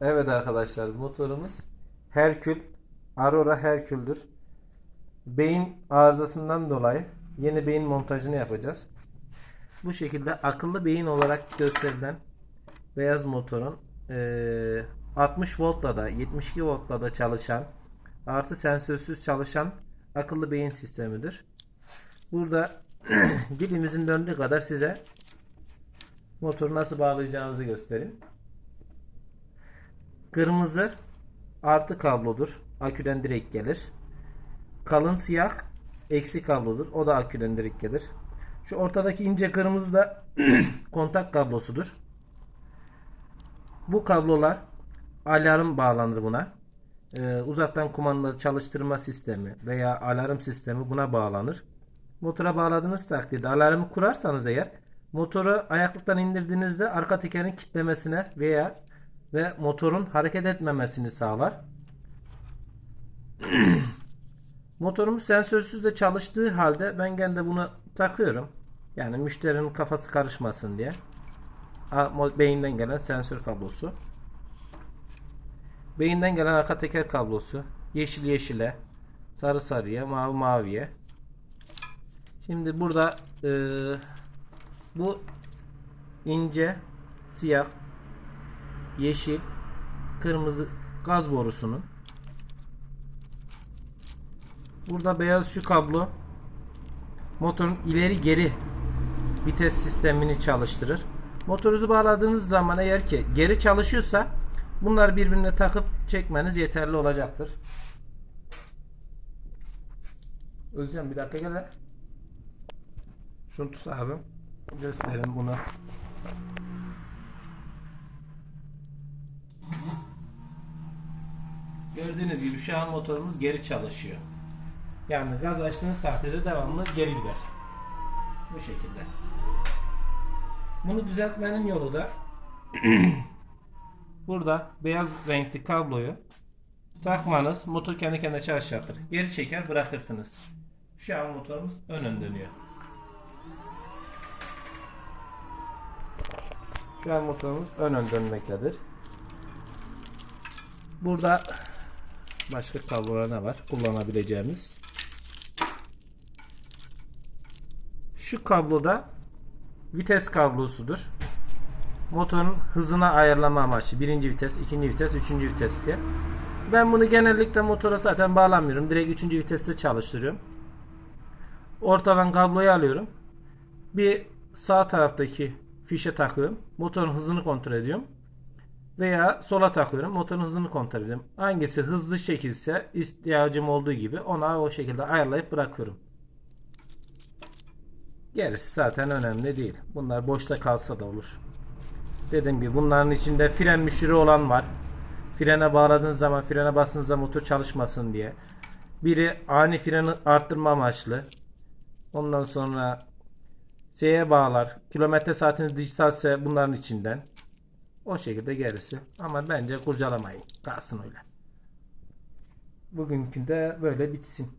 Evet arkadaşlar motorumuz Herkül Aurora Herkül'dür. Beyin arızasından dolayı yeni beyin montajını yapacağız. Bu şekilde akıllı beyin olarak gösterilen beyaz motorun eee, 60 voltla da 72 voltla da çalışan artı sensörsüz çalışan akıllı beyin sistemidir. Burada dilimizin döndüğü kadar size motoru nasıl bağlayacağınızı göstereyim. Kırmızı artı kablodur. Aküden direkt gelir. Kalın siyah eksi kablodur. O da aküden direkt gelir. Şu ortadaki ince kırmızı da kontak kablosudur. Bu kablolar alarm bağlanır buna. Ee, uzaktan kumandalı çalıştırma sistemi veya alarm sistemi buna bağlanır. Motora bağladığınız takdirde alarmı kurarsanız eğer motoru ayaklıktan indirdiğinizde arka tekerin kilitlemesine veya ve motorun hareket etmemesini sağlar. Motorumuz sensörsüz de çalıştığı halde ben gene de bunu takıyorum. Yani müşterinin kafası karışmasın diye. Beyinden gelen sensör kablosu. Beyinden gelen arka teker kablosu. Yeşil yeşile, sarı sarıya, mavi maviye. Şimdi burada e, bu ince siyah yeşil, kırmızı gaz borusunun burada beyaz şu kablo motorun ileri geri vites sistemini çalıştırır. Motorunuzu bağladığınız zaman eğer ki geri çalışıyorsa bunlar birbirine takıp çekmeniz yeterli olacaktır. Özcan bir dakika gel. Şunu tut abi. Gösterin bunu. Gördüğünüz gibi şu an motorumuz geri çalışıyor. Yani gaz açtığınız takdirde devamlı geri gider. Bu şekilde. Bunu düzeltmenin yolu da burada beyaz renkli kabloyu takmanız motor kendi kendine çalışacaktır. Geri çeker bırakırsınız. Şu an motorumuz ön ön dönüyor. Şu an motorumuz ön dönmektedir. Burada başka kablolar ne var kullanabileceğimiz? Şu kabloda vites kablosudur. Motorun hızına ayarlama amaçlı. Birinci vites, ikinci vites, üçüncü vites diye. Ben bunu genellikle motora zaten bağlamıyorum. Direkt üçüncü viteste çalıştırıyorum. Ortadan kabloyu alıyorum. Bir sağ taraftaki fişe takıyorum. Motorun hızını kontrol ediyorum. Veya sola takıyorum. Motorun hızını kontrol ediyorum. Hangisi hızlı çekilse ihtiyacım olduğu gibi ona o şekilde ayarlayıp bırakıyorum. Gerisi zaten önemli değil. Bunlar boşta kalsa da olur. Dediğim gibi bunların içinde fren müşürü olan var. Frene bağladığınız zaman frene bastığınızda motor çalışmasın diye. Biri ani freni arttırma amaçlı. Ondan sonra şeye bağlar. Kilometre saatiniz dijitalse bunların içinden. O şekilde gerisi. Ama bence kurcalamayın. Kalsın öyle. Bugünkü de böyle bitsin.